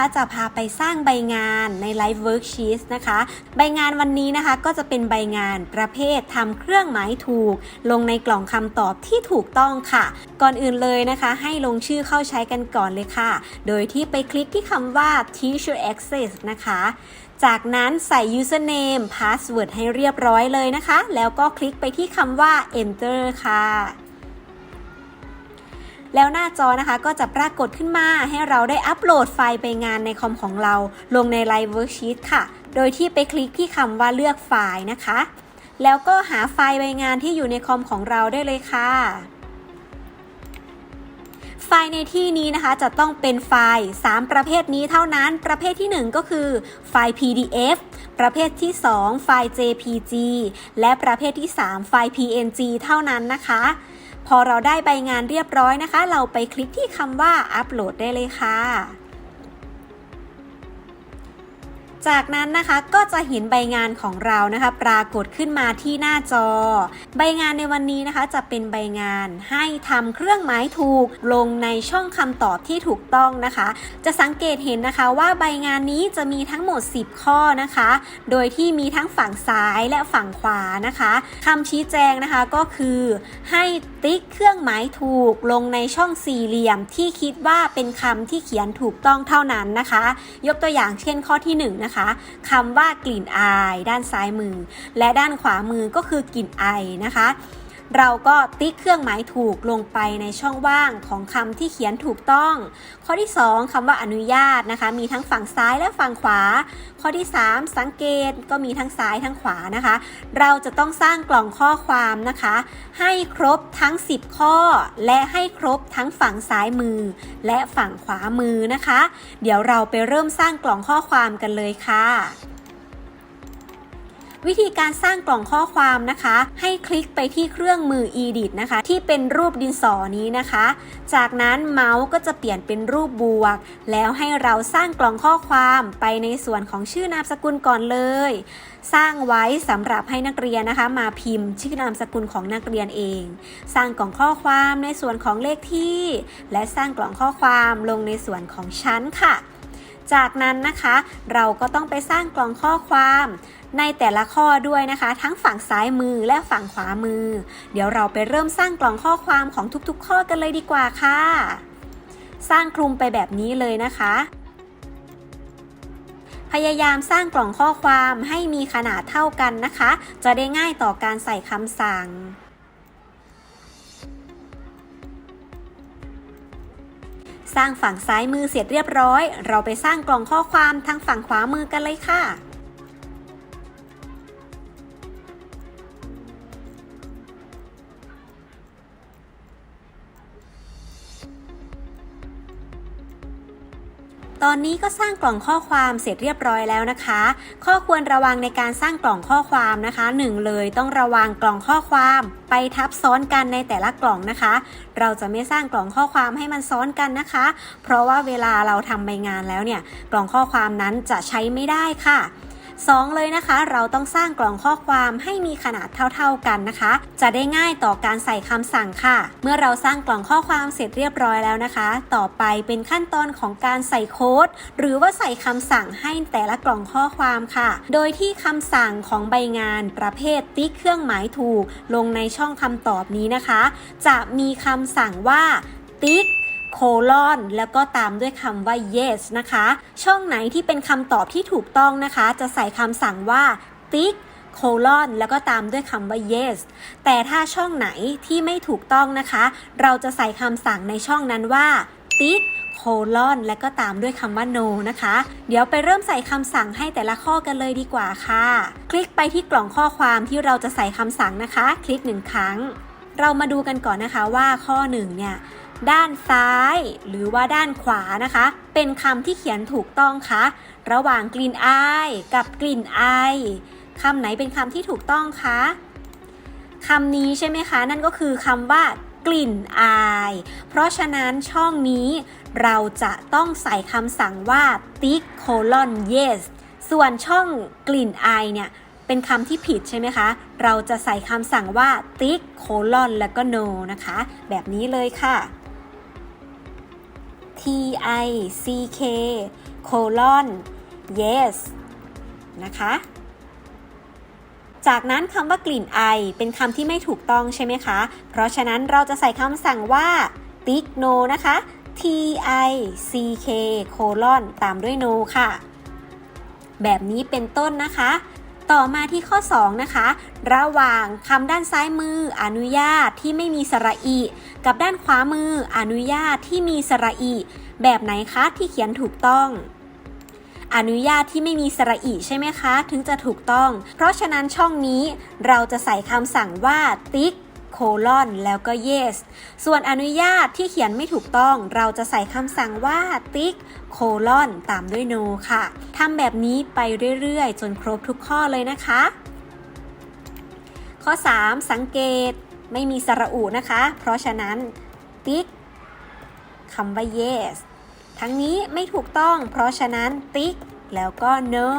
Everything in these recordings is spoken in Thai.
นะคะจะพาไปสร้างใบงานใน Live Worksheet นะคะ ใบงานวันนี้นะคะก็จะเป็นใบงานประเภททำเครื่องหมายถูก ลงในกล่องคำตอบที่ถูกต้องค่ะ ก่อนอื่นเลยนะคะ ให้ลงชื่อเข้าใช้กันก่อนเลยค่ะ โดยที่ไปคลิกที่คำว่า Teacher Access นะคะ จากนั้นใส่ username password ให้เรียบร้อยเลยนะคะ แล้วก็คลิกไปที่คำว่า enter ค่ะ แล้วหน้าจอนะคะก็จะปรากฏขึ้นมาให้เราได้อัปโหลดไฟล์ไปงานในคอมของเรา ลงใน Live Worksheet ค่ะ โดยที่ไปคลิกที่คำว่าเลือกไฟล์นะคะ แล้วก็หาไฟล์ใบงานที่อยู่ในคอมของเราได้เลยค่ะ ไฟล์ในที่นี้นะคะจะต้องเป็นไฟล์ 3 ประเภทนี้เท่านั้น ประเภทที่ 1 ก็คือไฟล์ PDF ประเภทที่ 2 ไฟล์ JPG และประเภทที่ 3 ไฟล์ PNG เท่านั้นนะคะ พอเราได้ใบงานเรียบร้อยนะคะ เราไปคลิกที่คำว่าอัปโหลดได้เลยค่ะ จากนั้นนะคะก็จะเห็นใบงานของเรานะคะ ปรากฏขึ้นมาที่หน้าจอ ใบงานในวันนี้นะคะจะเป็นใบงานให้ทำเครื่องหมายถูกลงในช่องคำตอบที่ถูกต้องนะคะ จะสังเกตเห็นนะคะว่าใบงานนี้จะมีทั้งหมด 10 ข้อนะคะ โดยที่มีทั้งฝั่งซ้ายและฝั่งขวานะคะคำชี้แจงนะคะก็คือให้ติ๊กเครื่องหมายถูกลงในช่องสี่เหลี่ยมที่คิดว่าเป็นคำที่เขียนถูกต้องเท่านั้นนะคะ ยกตัวอย่างเช่นข้อที่1นะคะคำว่ากลิ่นอาย ด้านซ้ายมือ และด้านขวามือก็คือกลิ่นไอนะคะ เราก็ติ๊กเครื่องหมายถูกลงไปในช่องว่างของคำที่เขียนถูกต้อง ข้อที่ 2คำว่าอนุญาตนะคะ มีทั้งฝั่งซ้ายและฝั่งขวา ข้อที่ 3 สังเกตก็มีทั้งซ้ายทั้งขวานะคะ เราจะต้องสร้างกล่องข้อความนะคะ ให้ครบทั้ง 10 ข้อ และให้ครบทั้งฝั่งซ้ายมือ และฝั่งขวามือนะคะ เดี๋ยวเราไปเริ่มสร้างกล่องข้อความกันเลยค่ะ วิธีการสร้างกล่องข้อความนะคะ ให้คลิกไปที่เครื่องมือ Edit นะคะ ที่เป็นรูปดินสอนี้นะคะ จากนั้นเมาส์ก็จะเปลี่ยนเป็นรูปบวก แล้วให้เราสร้างกล่องข้อความไปในส่วนของชื่อนามสกุลก่อนเลย สร้างไว้สำหรับให้นักเรียนนะคะ มาพิมพ์ชื่อนามสกุลของนักเรียนเอง สร้างกล่องข้อความในส่วนของเลขที่ และสร้างกล่องข้อความลงในส่วนของชั้นค่ะ จากนั้นนะคะ เราก็ต้องไปสร้างกล่องข้อความ ในแต่ละข้อด้วยนะคะ ทั้งฝั่งซ้ายมือและฝั่งขวามือ เดี๋ยวเราไปเริ่มสร้างกล่องข้อความของทุกๆ ข้อกันเลยดีกว่าค่ะ สร้างคลุมไปแบบนี้เลยนะคะพยายามสร้างกล่องข้อความให้มีขนาดเท่ากันนะคะ จะได้ง่ายต่อการใส่คำสั่ง สร้างฝั่งซ้ายมือเสร็จเรียบร้อย เราไปสร้างกล่องข้อความทางฝั่งขวามือกันเลยค่ะ ตอนนี้ก็สร้างกล่องข้อความเสร็จเรียบร้อยแล้วนะคะ ข้อควรระวังในการสร้างกล่องข้อความนะคะหนึ่งเลยต้องระวังกล่องข้อความไปทับซ้อนกันในแต่ละกล่องนะคะ เราจะไม่สร้างกล่องข้อความให้มันซ้อนกันนะคะ เพราะว่าเวลาเราทำใบงานแล้วเนี่ย กล่องข้อความนั้นจะใช้ไม่ได้ค่ะ 2 เลยนะคะ เราต้องสร้างกล่องข้อความให้มีขนาดเท่าๆกันนะคะ จะได้ง่ายต่อการใส่คำสั่งค่ะ เมื่อเราสร้างกล่องข้อความเสร็จเรียบร้อยแล้วนะคะ ต่อไปเป็นขั้นตอนของการใส่โค้ด หรือว่าใส่คำสั่งให้แต่ละกล่องข้อความค่ะ โดยที่คำสั่งของใบงานประเภทติ๊กเครื่องหมายถูก ลงในช่องคำตอบนี้นะคะ จะมีคำสั่งว่าติ๊ก โคลอนแล้วก็ตามด้วยคำว่า yes นะคะ ช่องไหนที่เป็นคำตอบที่ถูกต้องนะคะ จะใส่คำสั่งว่าติ๊กโคลอนแล้วก็ตามด้วยคำว่า yes แต่ถ้าช่องไหนที่ไม่ถูกต้องนะคะ เราจะใส่คำสั่งในช่องนั้นว่าติ๊กโคลอนและก็ตามด้วยคำว่า no นะคะ เดี๋ยวไปเริ่มใส่คำสั่งให้แต่ละข้อกันเลยดีกว่าค่ะ คลิกไปที่กล่องข้อความที่เราจะใส่คำสั่งนะคะ คลิกหนึ่งครั้ง เรามาดูกันก่อนนะคะว่าข้อหนึ่งเนี่ย ด้านซ้าย หรือว่าด้านขวานะคะ เป็นคำที่เขียนถูกต้องคะ ระหว่างกลิ่นอายกับกลิ่นไอคำไหนเป็นคำที่ถูกต้องคะคำนี้ใช่ไหมคะ นั่นก็คือคำว่ากลิ่นอาย เพราะฉะนั้นช่องนี้เราจะต้องใส่คำสั่งว่าติ๊กโคลอน yes ส่วนช่องกลิ่นอายเนี่ยเป็นคำที่ผิดใช่ไหมคะ เราจะใส่คำสั่งว่าติ๊กโคลอนแล้วก็ no นะคะ แบบนี้เลยค่ะ T I C K colon yes นะคะ จากนั้นคำว่ากลิ่นไอเป็นคำที่ไม่ถูกต้องใช่ไหมคะ เพราะฉะนั้นเราจะใส่คำสั่งว่าติ๊ก no นะคะ T I C K colon ตามด้วย no ค่ะ แบบนี้เป็นต้นนะคะ ต่อมาที่ข้อ 2 นะคะ ระหว่างคำด้านซ้ายมือ อนุญาตที่ไม่มีสระอี กับด้านขวามือ อนุญาตที่มีสระอี แบบไหนคะที่เขียนถูกต้องอนุญาตที่ไม่มีสระอีใช่ไหมคะ ถึงจะถูกต้อง เพราะฉะนั้นช่องนี้เราจะใส่คำสั่งว่าติ๊ก โคลอนแล้วก็ yes ส่วนอนุญาตที่เขียนไม่ถูกต้อง เราจะใส่คำสั่งว่าติ๊กโคลอนตามด้วย no ค่ะทำแบบนี้ไปเรื่อยๆ จนครบทุกข้อเลยนะคะ ข้อ 3 สังเกตไม่มีสระอูนะคะ เพราะฉะนั้นติ๊กคำว่า yes ทั้งนี้ไม่ถูกต้อง เพราะฉะนั้นติ๊กแล้วก็ no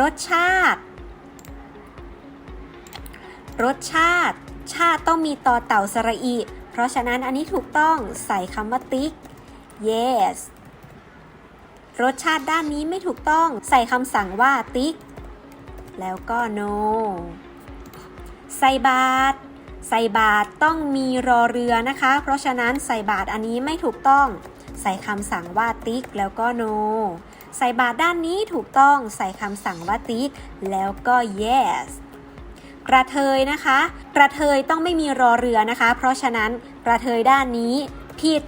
รสชาติ รสชาติ ชาติต้องมีต่อเต่าสระอี เพราะฉะนั้นอันนี้ถูกต้องใส่คำว่าติ๊ก yes รสชาติด้านนี้ไม่ถูกต้องใส่คำสั่งว่าติ๊ก แล้วก็ no ใส่บาท ใส่บาทต้องมีรอเรือนะคะ เพราะฉะนั้นใส่บาทอันนี้ไม่ถูกต้อง ใส่คำสั่งว่าติ๊ก แล้วก็ no ใส่บาทด้านนี้ถูกต้องใส่คำสั่งว่าติ๊ก แล้วก็ yes กระเทยนะคะ กระเทยต้องไม่มีรอเรือนะคะ เพราะฉะนั้นกระเทยด้านนี้ผิด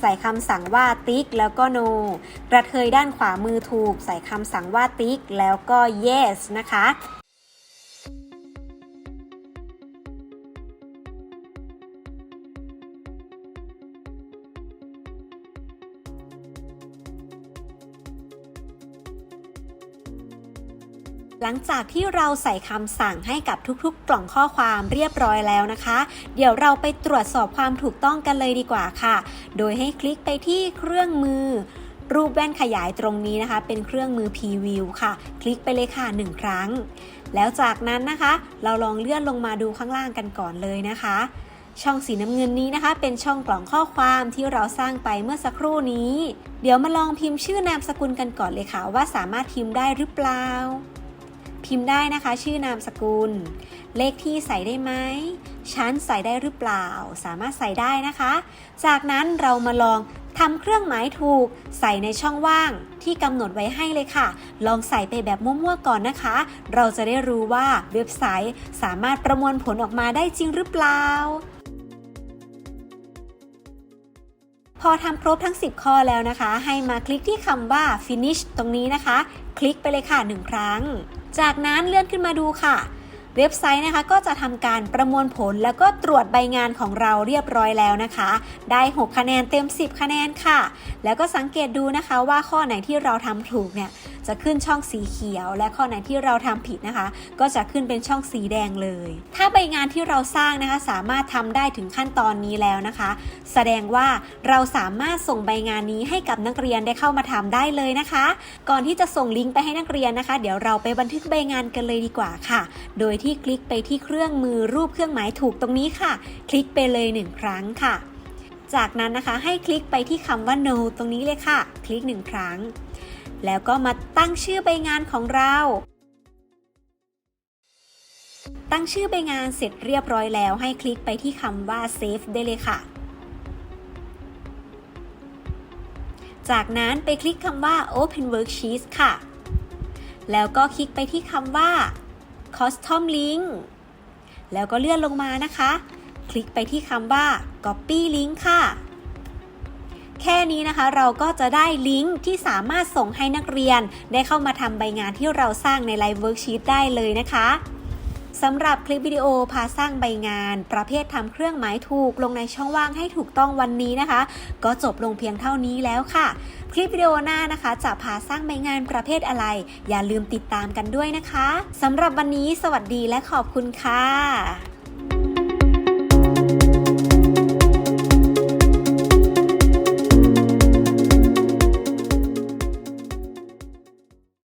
ใส่คำสั่งว่าติ๊กแล้วก็ no กระเทยด้านขวามือถูก ใส่คำสั่งว่าติ๊กแล้วก็ yes นะคะ หลังจากที่เราใส่คำสั่งให้กับทุกๆ กล่องข้อความเรียบร้อยแล้วนะคะ เดี๋ยวเราไปตรวจสอบความถูกต้องกันเลยดีกว่าค่ะ โดยให้คลิกไปที่เครื่องมือ รูปแว่นขยายตรงนี้นะคะ เป็นเครื่องมือ Preview ค่ะ คลิกไปเลยค่ะ 1 ครั้ง แล้วจากนั้นนะคะ เราลองเลื่อนลงมาดูข้างล่างกันก่อนเลยนะคะ ช่องสีน้ำเงินนี้นะคะ เป็นช่องกล่องข้อความที่เราสร้างไปเมื่อสักครู่นี้ เดี๋ยวมาลองพิมพ์ชื่อนามสกุลกันก่อนเลยค่ะ ว่าสามารถพิมพ์ได้หรือเปล่า พิมพ์ได้นะคะ ชื่อนามสกุล เลขที่ใส่ได้ไหมชั้นใส่ได้หรือเปล่า สามารถใส่ได้นะคะ จากนั้นเรามาลองทำเครื่องหมายถูก ใส่ในช่องว่างที่กำหนดไว้ให้เลยค่ะ ลองใส่ไปแบบมั่วๆก่อนนะคะ เราจะได้รู้ว่าเว็บไซต์สามารถประมวลผลออกมาได้จริงหรือเปล่า พอทำครบทั้ง 10 ข้อแล้วนะคะ ให้มาคลิกที่คำว่า finish ตรงนี้นะคะ คลิกไปเลยค่ะ 1 ครั้ง จากนั้นเลื่อนขึ้นมาดูค่ะ เว็บไซต์นะคะก็จะทำการประมวลผลแล้วก็ตรวจใบงานของเราเรียบร้อยแล้วนะคะ ได้ 6 คะแนนเต็ม 10 คะแนนค่ะ แล้วก็สังเกตดูนะคะว่าข้อไหนที่เราทำถูกเนี่ย จะขึ้นช่องสีเขียว และข้อไหนที่เราทำผิดนะคะ ก็จะขึ้นเป็นช่องสีแดงเลย ถ้าใบงานที่เราสร้างนะคะสามารถทำได้ถึงขั้นตอนนี้แล้วนะคะ แสดงว่าเราสามารถส่งใบงานนี้ให้กับนักเรียนได้เข้ามาทำได้เลยนะคะ ก่อนที่จะส่งลิงก์ไปให้นักเรียนนะคะ เดี๋ยวเราไปบันทึกใบงานกันเลยดีกว่าค่ะ โดยที่คลิกไปที่เครื่องมือรูปเครื่องหมายถูกตรงนี้ค่ะ คลิกไปเลยหนึ่งครั้งค่ะ จากนั้นนะคะให้คลิกไปที่คำว่า no ตรงนี้เลยค่ะ คลิกหนึ่งครั้ง แล้วก็มาตั้งชื่อใบงานของเรา ตั้งชื่อใบงานเสร็จเรียบร้อยแล้วให้คลิกไปที่คำว่า save ได้เลยค่ะ จากนั้นไปคลิกคำว่า open worksheet ค่ะ แล้วก็คลิกไปที่คำว่า custom link แล้วก็เลื่อนลงมานะคะ คลิกไปที่คำว่า copy link ค่ะ แค่นี้นะคะเราก็จะได้ลิงก์ที่สามารถส่งให้นักเรียน ได้เข้ามาทำใบงานที่เราสร้างใน Live Worksheet ได้เลยนะคะสำหรับคลิปวิดีโอพาสร้างใบงาน ประเภททำเครื่องหมายถูกลงในช่องว่างให้ถูกต้องวันนี้นะคะ ก็จบลงเพียงเท่านี้แล้วค่ะ คลิปวิดีโอหน้านะคะ จะพาสร้างใบงานประเภทอะไร อย่าลืมติดตามกันด้วยนะคะสำหรับวันนี้สวัสดีและขอบคุณค่ะ